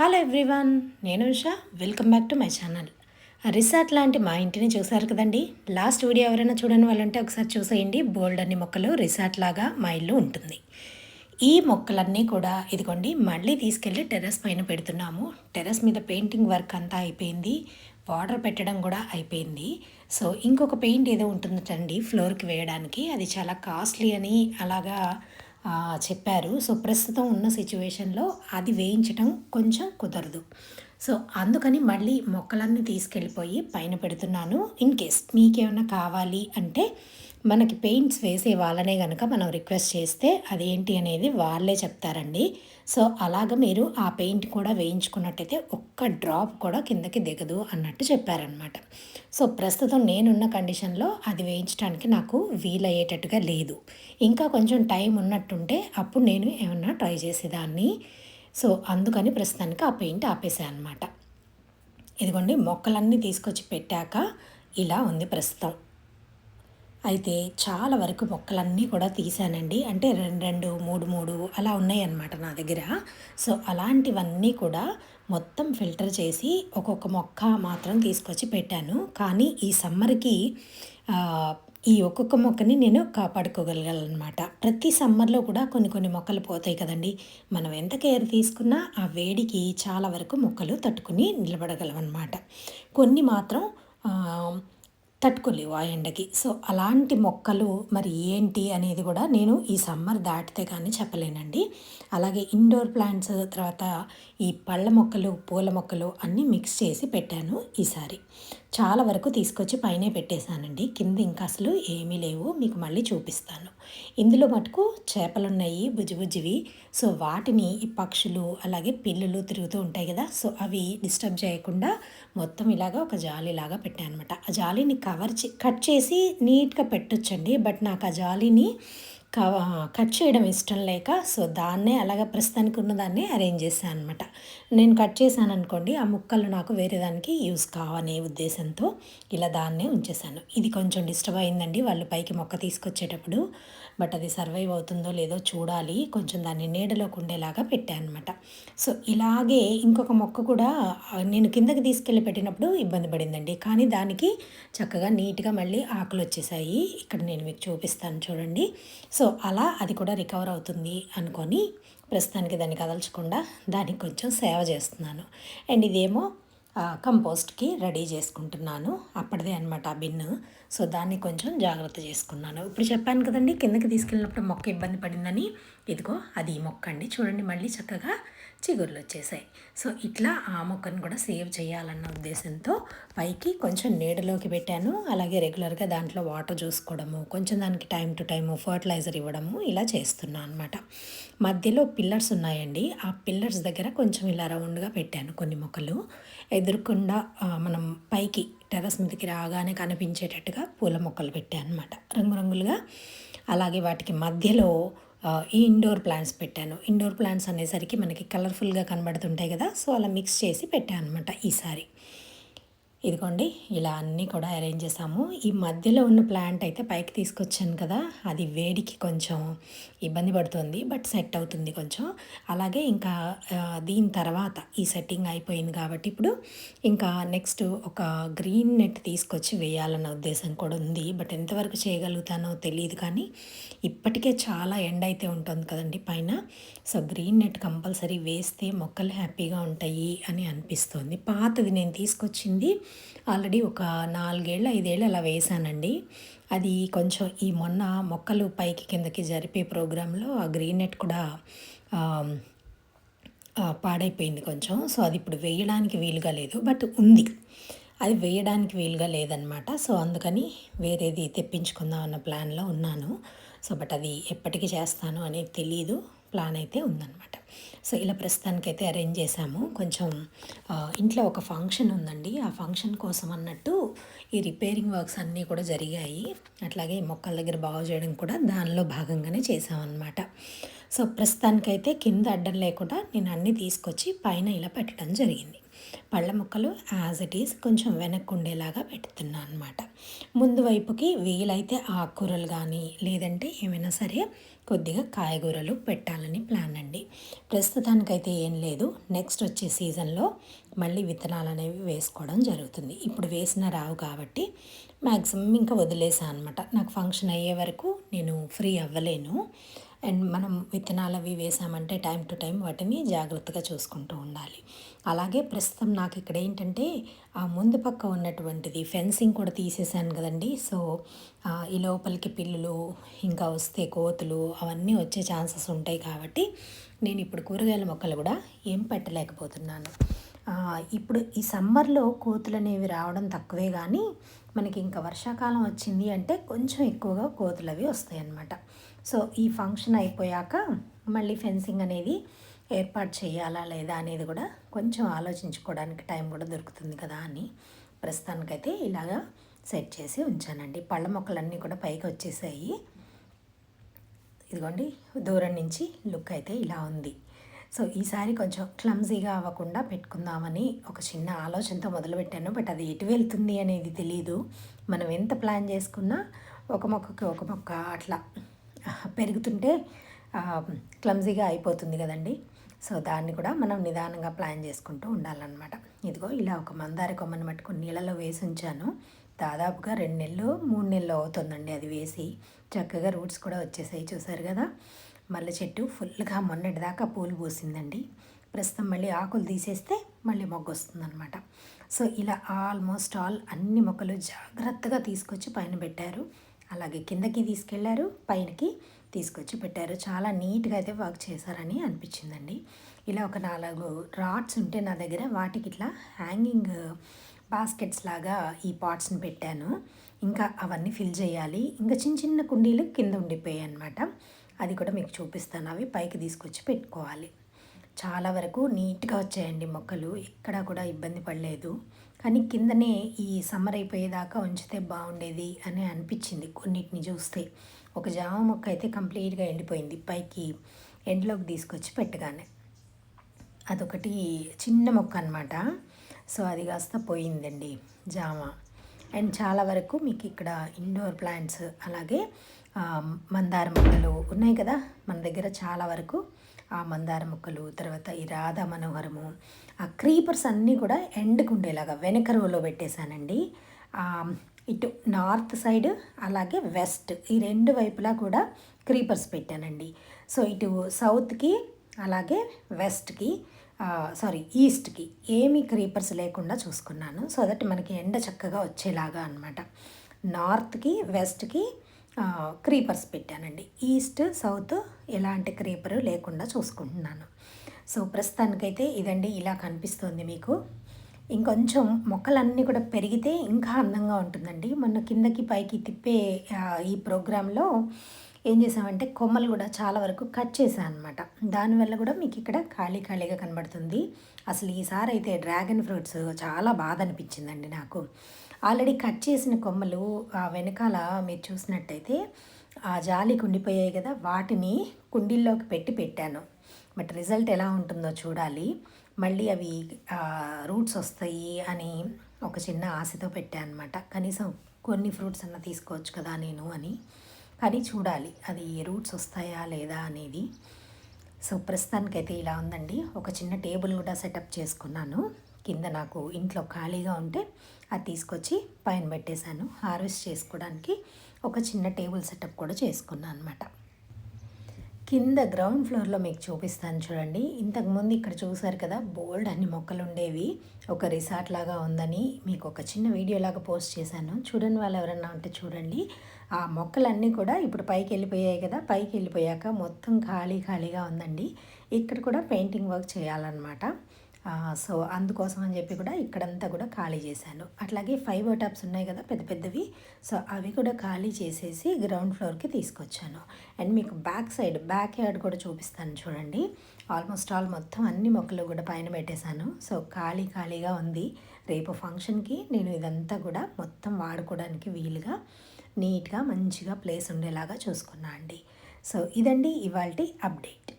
Hello everyone నేను Usha. Welcome back to my channel resort లాంటి మా ఇంటిని చూసారు కదండి? లాస్ట్ వీడియో ఎవరైనా చూడని వాళ్ళంటే ఒకసారి చూసేయండి. బోల్డ్ అన్ని మొక్కలు రిసార్ట్ లాగా మా ఇల్లు ఉంటుంది. ఈ మొక్కలన్నీ కూడా ఇదిగోండి మళ్ళీ తీసుకెళ్ళి టెర్రస్ పైన పెడుతున్నాము. టెర్రస్ మీద పెయింటింగ్ వర్క్ అంతా అయిపోయింది. వాటర్ పెట్టడం కూడా అయిపోయింది. సో ఇంకొక పెయింట్ ఏదో ఉంటుందండి ఫ్లోర్కి వేయడానికి. అది చాలా కాస్ట్లీ అని అలాగా చెప్పారు. సో ప్రస్తుతం ఉన్న సిచ్యువేషన్లో అది వేయించటం కొంచెం కుదరదు. సో అందుకని మళ్ళీ మొక్కలన్నీ తీసుకెళ్ళిపోయి పైన పెడుతున్నాను. ఇన్ కేస్ మీకేమైనా కావాలి అంటే మనకి పెయింట్స్ వేసే వాళ్ళనే కనుక మనం రిక్వెస్ట్ చేస్తే అదేంటి అనేది వాళ్ళే చెప్తారండి. సో అలాగ మీరు ఆ పెయింట్ కూడా వేయించుకున్నట్టయితే ఒక్క డ్రాప్ కూడా కిందకి దిగదు అన్నట్టు చెప్పారనమాట సో ప్రస్తుతం నేనున్న కండిషన్లో అది వేయించడానికి నాకు వీలయ్యేటట్టుగా లేదు. ఇంకా కొంచెం టైం ఉన్నట్టుంటే అప్పుడు నేను ఏమన్నా ట్రై చేసేదాన్ని. సో అందుకని ప్రస్తుతానికి ఆ పెయింట్ ఆపేసాను అనమాట ఇదిగోండి మొక్కలన్నీ తీసుకొచ్చి పెట్టాక ఇలా ఉంది ప్రస్తుతం. అయితే చాలా వరకు మొక్కలన్నీ కూడా తీసానండి అంటే రెండు రెండు మూడు మూడు అలా ఉన్నాయన్నమాట నా దగ్గర. సో అలాంటివన్నీ కూడా మొత్తం ఫిల్టర్ చేసి ఒక్కొక్క మొక్క మాత్రం తీసుకొచ్చి పెట్టాను. కానీ ఈ సమ్మర్కి ఈ ఒక్కొక్క మొక్కని నేను కాపాడుకోగలగాలన్నమాట. ప్రతి సమ్మర్లో కూడా కొన్ని కొన్ని మొక్కలు పోతాయి కదండి. మనం ఎంత కేర్ తీసుకున్నా ఆ వేడికి చాలా వరకు మొక్కలు తట్టుకుని నిలబడగలవన్నమాట. కొన్ని మాత్రం తట్టుకోలేవు ఆ ఎండకి. సో అలాంటి మొక్కలు మరి ఏంటి అనేది కూడా నేను ఈ సమ్మర్ దాటితే కానీ చెప్పలేనండి. అలాగే ఇండోర్ ప్లాంట్స్ తర్వాత ఈ పళ్ళ మొక్కలు పూల మొక్కలు అన్నీ మిక్స్ చేసి పెట్టాను ఈసారి. చాలా వరకు తీసుకొచ్చి పైనే పెట్టేశానండి. కింద ఇంకా అసలు ఏమీ లేవు. మీకు మళ్ళీ చూపిస్తాను. ఇందులో మటుకు చేపలున్నాయి బుజ్జిబుజ్జివి బుజ్జి సో వాటిని ఈ పక్షులు అలాగే పిల్లులు తిరుగుతూ ఉంటాయి కదా. సో అవి డిస్టర్బ్ చేయకుండా మొత్తం ఇలాగా ఒక జాలీలాగా పెట్టాను అనమాట ఆ జాలీని కవర్ చే కట్ చేసి నీట్గా పెట్టొచ్చండి. బట్ నాకు ఆ జాలీని కట్ చేయడం ఇష్టం లేక సో దాన్నే అలాగ ప్రస్తుతానికి ఉన్నదాన్ని అరేంజ్ చేశాను అనమాట నేను కట్ చేశాను అనుకోండి ఆ ముక్కలు నాకు వేరే దానికి యూస్ కావనే ఉద్దేశంతో ఇలా దాన్నే ఉంచేశాను. ఇది కొంచెం డిస్టర్బ్ అయిందండి వాళ్ళు పైకి మొక్క తీసుకొచ్చేటప్పుడు. బట్ అది సర్వైవ్ అవుతుందో లేదో చూడాలి కొంచెం దాన్ని నీడలోకి ఉండేలాగా పెట్టాను అనమాట సో ఇలాగే ఇంకొక మొక్క కూడా నేను కిందకి తీసుకెళ్ళి పెట్టినప్పుడు ఇబ్బంది పడిందండి. కానీ దానికి చక్కగా నీట్గా మళ్ళీ ఆకులు వచ్చేసాయి. ఇక్కడ నేను మీకు చూపిస్తాను చూడండి. సో అలా అది కూడా రికవర్ అవుతుంది అనుకొని ప్రస్తుతానికి దాన్ని కదల్చకుండా దానికి కొంచెం సేవ చేస్తున్నాను. అండ్ ఇదేమో కంపోస్ట్కి రెడీ చేసుకుంటున్నాను. అప్పటిదే అనమాట ఆ బిన్ను. సో దాన్ని కొంచెం జాగ్రత్త చేసుకున్నాను. ఇప్పుడు చెప్పాను కదండి కిందకి తీసుకెళ్ళినప్పుడు మొక్క ఇబ్బంది పడిందని. ఇదిగో అది ఈ మొక్క అండి. చూడండి మళ్ళీ చక్కగా చిగుర్లు వచ్చేసాయి సో ఇట్లా ఆ మొక్కను కూడా సేవ్ చేయాలన్న ఉద్దేశంతో పైకి కొంచెం నీడలోకి పెట్టాను. అలాగే రెగ్యులర్గా దాంట్లో వాటర్ చూసుకోవడము కొంచెం దానికి టైం టు టైము ఫర్టిలైజర్ ఇవ్వడము ఇలా చేస్తున్నాను అనమాట మధ్యలో పిల్లర్స్ ఉన్నాయండి. ఆ పిల్లర్స్ దగ్గర కొంచెం ఇలా రౌండ్గా పెట్టాను కొన్ని మొక్కలు. ఎదురుకుండా మనం పైకి టెర్రస్ మీదకి రాగానే కనిపించేటట్టుగా పూల మొక్కలు పెట్టాను అనమాట రంగురంగులుగా. అలాగే వాటికి మధ్యలో ఈ ఇండోర్ ప్లాంట్స్ పెట్టాను. ఇండోర్ ప్లాంట్స్ అనేసరికి మనకి కలర్ఫుల్గా కనబడుతుంటాయి కదా సో అలా మిక్స్ చేసి పెట్టాను అనమాట ఈసారి. ఇదిగోండి ఇలా అన్నీ కూడా అరేంజ్ చేసాము. ఈ మధ్యలో ఉన్న ప్లాంట్ అయితే పైకి తీసుకొచ్చాను కదా అది వేడికి కొంచెం ఇబ్బంది పడుతుంది బట్ సెట్ అవుతుంది కొంచెం. అలాగే ఇంకా దీని తర్వాత ఈ సెట్టింగ్ అయిపోయింది కాబట్టి ఇప్పుడు ఇంకా నెక్స్ట్ ఒక గ్రీన్ నెట్ తీసుకొచ్చి వేయాలన్న ఉద్దేశం కూడా ఉంది. బట్ ఎంతవరకు చేయగలుగుతానో తెలియదు కానీ ఇప్పటికే చాలా ఎండ అయితే ఉంటుంది కదండి పైన. సో గ్రీన్ నెట్ కంపల్సరీ వేస్తే మొక్కలు హ్యాపీగా ఉంటాయి అని అనిపిస్తుంది. పాతది నేను తీసుకొచ్చింది ఆల్రెడీ ఒక నాలుగేళ్ళు ఐదేళ్ళు అలా వేసానండి. అది కొంచెం ఈ మొన్న మొక్కలు పైకి కిందకి జరిపే ప్రోగ్రాంలో ఆ గ్రీన్ నెట్ కూడా పాడైపోయింది కొంచెం. సో అది ఇప్పుడు వేయడానికి వీలుగా లేదు. బట్ ఉంది. అది వేయడానికి వీలుగా లేదనమాట. సో అందుకని వేరేది తెప్పించుకుందాం అన్న ప్లాన్లో ఉన్నాను. సో బట్ అది ఎప్పటికీ చేస్తాను అనేది తెలియదు ప్లాన్ అయితే ఉందన్నమాట. సో ఇలా ప్రస్తుతానికైతే అరేంజ్ చేశాము. కొంచెం ఇంట్లో ఒక ఫంక్షన్ ఉందండి. ఆ ఫంక్షన్ కోసం అన్నట్టు ఈ రిపేరింగ్ వర్క్స్ అన్నీ కూడా జరిగాయి. అట్లాగే మొక్కల దగ్గర బాగు చేయడం కూడా దానిలో భాగంగానే చేసామన్నమాట సో ప్రస్తుతానికైతే కింద అడ్డం లేకుండా నేను అన్నీ తీసుకొచ్చి పైన ఇలా పెట్టడం జరిగింది. పళ్ళ ముక్కలు యాజ్ ఇట్ ఈస్ కొంచెం వెనక్కి ఉండేలాగా పెడుతున్నాను అనమాట ముందు వైపుకి వీలైతే ఆకుకూరలు కానీ లేదంటే ఏమైనా సరే కొద్దిగా కాయగూరలు పెట్టాలని ప్లాన్ అండి. ప్రస్తుతానికైతే ఏం లేదు. నెక్స్ట్ వచ్చే సీజన్లో మళ్ళీ విత్తనాలు అనేవి వేసుకోవడం జరుగుతుంది. ఇప్పుడు వేసిన రావు కాబట్టి మ్యాక్సిమం ఇంకా వదిలేసాను అనమాట నాకు ఫంక్షన్ అయ్యే వరకు నేను ఫ్రీ అవ్వలేను. అండ్ మనం విత్తనాలు అవి వేసామంటే టైం టు టైం వాటిని జాగ్రత్తగా చూసుకుంటూ ఉండాలి. అలాగే ప్రస్తుతం నాకు ఇక్కడ ఏంటంటే ఆ ముందు పక్క ఉన్నటువంటిది ఫెన్సింగ్ కూడా తీసేసాను కదండి. సో ఈ లోపలికి పిల్లులు ఇంకా వస్తే కోతులు అవన్నీ వచ్చే ఛాన్సెస్ ఉంటాయి కాబట్టి నేను ఇప్పుడు కూరగాయల మొక్కలు కూడా ఏం పెట్టలేకపోతున్నాను. ఇప్పుడు ఈ సమ్మర్లో కోతులు అనేవి రావడం తక్కువే కానీ మనకి ఇంకా వర్షాకాలం వచ్చింది అంటే కొంచెం ఎక్కువగా కోతులు అవి వస్తాయి అన్నమాట సో ఈ ఫంక్షన్ అయిపోయాక మళ్ళీ ఫెన్సింగ్ అనేది ఏర్పాటు చేయాలా లేదా అనేది కూడా కొంచెం ఆలోచించుకోవడానికి టైం కూడా దొరుకుతుంది కదా అని ప్రస్తుతానికైతే ఇలాగా సెట్ చేసి ఉంచానండి. పళ్ళ మొక్కలన్నీ కూడా పైకి వచ్చేసాయి. ఇదిగోండి దూరం నుంచి లుక్ అయితే ఇలా ఉంది. సో ఈసారి కొంచెం క్లమ్జీగా అవ్వకుండా పెట్టుకుందామని ఒక చిన్న ఆలోచనతో మొదలుపెట్టాను. బట్ అది ఎటు వెళ్తుంది అనేది తెలియదు మనం ఎంత ప్లాన్ చేసుకున్నా ఒక మొక్కకి ఒక మొక్క అట్లా పెరుగుతుంటే క్లమ్జీగా అయిపోతుంది కదండి. సో దాన్ని కూడా మనం నిదానంగా ప్లాన్ చేసుకుంటూ ఉండాలన్నమాట. ఇదిగో ఇలా ఒక మందార కొమ్మని పట్టుకుని నీళ్ళలో వేసి ఉంచాను. దాదాపుగా రెండు నెలలు మూడు నెలలు అవుతుందండి అది వేసి. చక్కగా రూట్స్ కూడా వచ్చేసాయి చూసారు కదా? మల్లె చెట్టు ఫుల్గా మొన్నటి దాకా పూలు పూసిందండి. ప్రస్తుతం మళ్ళీ ఆకులు తీసేస్తే మళ్ళీ మొగ్గ వస్తుందన్నమాట. సో ఇలా ఆల్మోస్ట్ ఆల్ అన్ని మొక్కలు జాగ్రత్తగా తీసుకొచ్చి పైన పెట్టారు. అలాగే కిందకి తీసుకెళ్ళారు పైనకి తీసుకొచ్చి పెట్టారు. చాలా నీట్గా అయితే వర్క్ చేశారని అనిపించిందండి. ఇలా ఒక నాలుగు రాడ్స్ ఉంటే నా దగ్గర వాటికి ఇట్లా హ్యాంగింగ్ బాస్కెట్స్ లాగా ఈ పాట్స్ని పెట్టాను. ఇంకా అవన్నీ ఫిల్ చేయాలి. ఇంకా చిన్న చిన్న కుండీలు కింద ఉండిపోయాయి అనమాట అది కూడా మీకు చూపిస్తాను. అవి పైకి తీసుకొచ్చి పెట్టుకోవాలి. చాలా వరకు నీట్గా వచ్చాయండి మొక్కలు. ఎక్కడా కూడా ఇబ్బంది పడలేదు. కానీ కిందనే ఈ సమ్మర్ అయిపోయేదాకా ఉంచితే బాగుండేది అని అనిపించింది కొన్నిటిని చూస్తే. ఒక జామ మొక్క అయితే కంప్లీట్గా ఎండిపోయింది పైకి ఎండ్లోకి తీసుకొచ్చి పెట్టగానే. అదొకటి చిన్న మొక్క అనమాట సో అది కాస్త పోయిందండి జామ. అండ్ చాలా వరకు మీకు ఇక్కడ ఇండోర్ ప్లాంట్స్ అలాగే మందార మొక్కలు ఉన్నాయి కదా మన దగ్గర చాలా వరకు. ఆ మందార మొక్కలు తర్వాత ఈ రాధా మనోహరము ఆ క్రీపర్స్ అన్నీ కూడా ఎండ్కు ఉండేలాగా వెనక రోలో పెట్టేశానండి. ఇటు నార్త్ సైడ్ అలాగే వెస్ట్ ఈ రెండు వైపులా కూడా క్రీపర్స్ పెట్టానండి. సో ఇటు సౌత్కి అలాగే వెస్ట్కి సారీ ఈస్ట్కి ఏమీ క్రీపర్స్ లేకుండా చూసుకున్నాను. సో దట్ మనకి ఎండ చక్కగా వచ్చేలాగా అనమాట నార్త్కి వెస్ట్కి క్రీపర్స్ పెట్టానండి. ఈస్ట్ సౌత్ ఎలాంటి క్రీపర్ లేకుండా చూసుకుంటున్నాను. సో ప్రస్తుతానికైతే ఇదండి ఇలా కనిపిస్తుంది మీకు. ఇంకొంచెం మొక్కలన్నీ కూడా పెరిగితే ఇంకా అందంగా ఉంటుందండి. మొన్న కిందకి పైకి తిప్పే ఈ ప్రోగ్రాంలో ఏం చేసామంటే కొమ్మలు కూడా చాలా వరకు కట్ చేశాను అనమాట దానివల్ల కూడా మీకు ఇక్కడ ఖాళీ ఖాళీగా కనబడుతుంది. అసలు ఈసారి అయితే డ్రాగన్ ఫ్రూట్స్ చాలా బాధ అనిపించిందండి నాకు. ఆల్రెడీ కట్ చేసిన కొమ్మలు ఆ వెనకాల మీరు చూసినట్టయితే ఆ జాలి కుండిపోయాయి కదా వాటిని కుండీల్లోకి పెట్టి పెట్టాను. బట్ రిజల్ట్ ఎలా ఉంటుందో చూడాలి. మళ్ళీ అవి రూట్స్ వస్తాయి అని ఒక చిన్న ఆశతో పెట్టాను అనమాట కనీసం కొన్ని ఫ్రూట్స్ అన్న తీసుకోవచ్చు కదా నేను అని. కానీ చూడాలి అది రూట్స్ వస్తాయా లేదా అనేది. సో ప్రస్తుతానికైతే ఇలా ఉందండి. ఒక చిన్న టేబుల్ కూడా సెటప్ చేసుకున్నాను. కింద నాకు ఇంట్లో ఖాళీగా ఉంటే అది తీసుకొచ్చి పైన పెట్టేశాను. హార్వెస్ట్ చేసుకోవడానికి ఒక చిన్న టేబుల్ సెటప్ కూడా చేసుకున్నాను అనమాట కింద గ్రౌండ్ ఫ్లోర్లో మీకు చూపిస్తాను చూడండి. ఇంతకుముందు ఇక్కడ చూసారు కదా బోల్డ్ అన్ని మొక్కలు ఉండేవి. ఒక రిసార్ట్ లాగా ఉందని మీకు ఒక చిన్న వీడియో లాగా పోస్ట్ చేశాను. చూడని వాళ్ళు ఎవరన్నా ఉంటే చూడండి. ఆ మొక్కలన్నీ కూడా ఇప్పుడు పైకి వెళ్ళిపోయాయి కదా పైకి వెళ్ళిపోయాక మొత్తం ఖాళీ ఖాళీగా ఉందండి. ఇక్కడ కూడా పెయింటింగ్ వర్క్ చేయాలన్నమాట. సో అందుకోసం అని చెప్పి కూడా ఇక్కడంతా కూడా ఖాళీ చేశాను. అట్లాగే ఫైవ్ టాప్స్ ఉన్నాయి కదా పెద్ద పెద్దవి. సో అవి కూడా ఖాళీ చేసేసి గ్రౌండ్ ఫ్లోర్కి తీసుకొచ్చాను. అండ్ మీకు బ్యాక్ సైడ్ బ్యాక్ యార్డ్ కూడా చూపిస్తాను చూడండి. ఆల్మోస్ట్ ఆల్ మొత్తం అన్ని మొక్కలు కూడా పైన పెట్టేశాను. సో ఖాళీ ఖాళీగా ఉంది. రేపు ఫంక్షన్కి నేను ఇదంతా కూడా మొత్తం వాడుకోవడానికి వీలుగా నీట్గా మంచిగా ప్లేస్ ఉండేలాగా చూసుకున్నా అండి. సో ఇదండి ఇవాళ అప్డేట్.